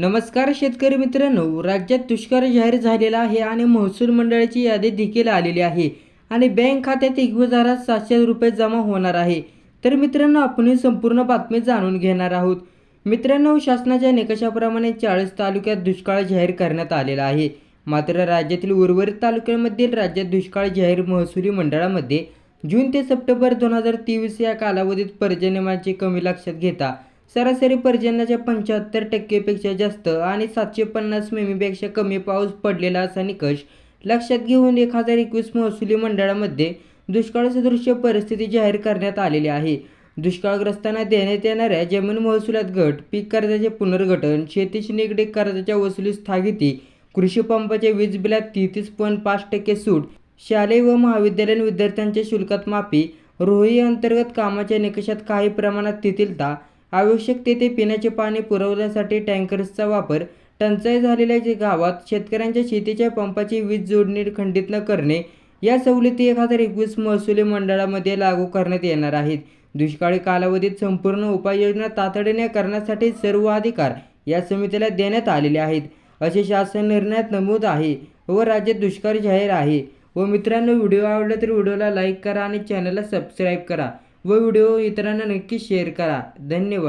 नमस्कार शेतकरी मित्रांनो राज्यात दुष्काळ जाहीर झालेला आहे आणि महसूल मंडळाची यादी देखील आलेली आहे आणि बँक खात्यात एकवीस हजार सातशे रुपये जमा होणार आहे. तर मित्रांनो आपण संपूर्ण बातमी जाणून घेणार आहोत. मित्रांनो शासनाच्या निकषाप्रमाणे चाळीस तालुक्यात दुष्काळ जाहीर करण्यात आलेला आहे. मात्र राज्यातील उर्वरित तालुक्यांमधील राज्यात दुष्काळ जाहीर महसुली मंडळामध्ये जून ते सप्टेंबर दोन हजार तेवीस या कालावधीत पर्जन्यमानाची कमी लक्षात घेता सरासरी पर्जन्याच्या पंच्याहत्तर टक्केपेक्षा जास्त आणि सातशे पन्नास मिमीपेक्षा कमी पाऊस पडलेला असा निकष लक्षात घेऊन एक हजार एकवीस महसुली मंडळामध्ये दुष्काळ सदृश्य परिस्थिती जाहीर करण्यात आलेली आहे. दुष्काळग्रस्तांना देण्यात येणाऱ्या जमीन महसुलात घट पीक कर्जाचे पुनर्गठन शेतीशी निगडीत कर्जाच्या वसुली स्थगिती कृषी पंपाच्या वीज बिलात तेहतीस पॉईंट पाच टक्के सूट शालेय व महाविद्यालयीन विद्यार्थ्यांच्या शुल्कात माफी रोही अंतर्गत कामाच्या निकषात काही प्रमाणात तेथीलता आवश्यक तेथे पिण्याचे पाणी पुरवण्यासाठी टँकर्सचा वापर टंचाई झालेल्या जे गावात शेतकऱ्यांच्या शेतीच्या पंपाची वीज जोडणी खंडित न करणे या सवलती एक हजार एकवीस महसुली मंडळामध्ये लागू करण्यात येणार आहेत. दुष्काळी कालावधीत संपूर्ण उपाययोजना तातडीने करण्यासाठी सर्व अधिकार या समितीला देण्यात आलेले आहेत. असे शासन निर्णयात नमूद आहे व राज्यात दुष्काळ जाहीर आहे. व मित्रांनो व्हिडिओ आवडला तर व्हिडिओला लाईक करा आणि चॅनलला सबस्क्राईब करा. व व्हिडिओ इतरांना नक्की शेअर करा. धन्यवाद.